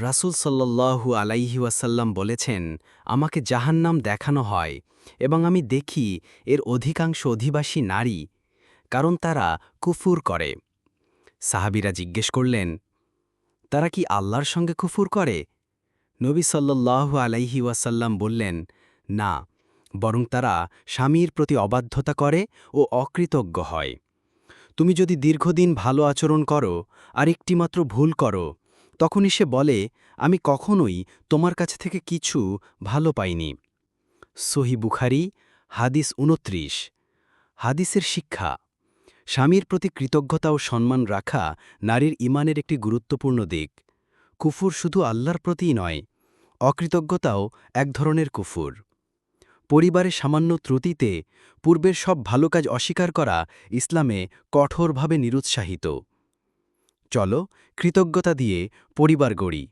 রাসূল সাল্লাল্লাহু আলাইহি ওয়াসাল্লাম বলেছেন, আমাকে জাহান্নাম দেখানো হয় এবং আমি দেখি এর অধিকাংশ অধিবাসী নারী, কারণ তারা কুফুর করে। সাহাবিরা জিজ্ঞেস করলেন, তারা কি আল্লাহর সঙ্গে কুফুর করে? নবী সাল্লাল্লাহু আলাইহি ওয়াসাল্লাম বললেন, না, বরং তারা স্বামীর প্রতি অবাধ্যতা করে ও অকৃতজ্ঞ হয়। তুমি যদি দীর্ঘদিন ভালো আচরণ করো আর একটিমাত্র ভুল করো তখনই সে বলে, আমি কখনোই তোমার কাছে থেকে কিছু ভালো পাইনি। সহি বুখারি, হাদিস উনত্রিশ হাদিসের শিক্ষা, স্বামীর প্রতি কৃতজ্ঞতা ও সম্মান রাখা নারীর ইমানের একটি গুরুত্বপূর্ণ দিক। কুফুর শুধু আল্লাহর প্রতিই নয়, অকৃতজ্ঞতাও এক ধরনের কুফুর। পরিবারে সামান্য ত্রুটিতে পূর্বের সব ভালো কাজ অস্বীকার করা ইসলামে কঠোরভাবে নিরুৎসাহিত। চলো কৃতজ্ঞতা দিয়ে পরিবার গড়ি।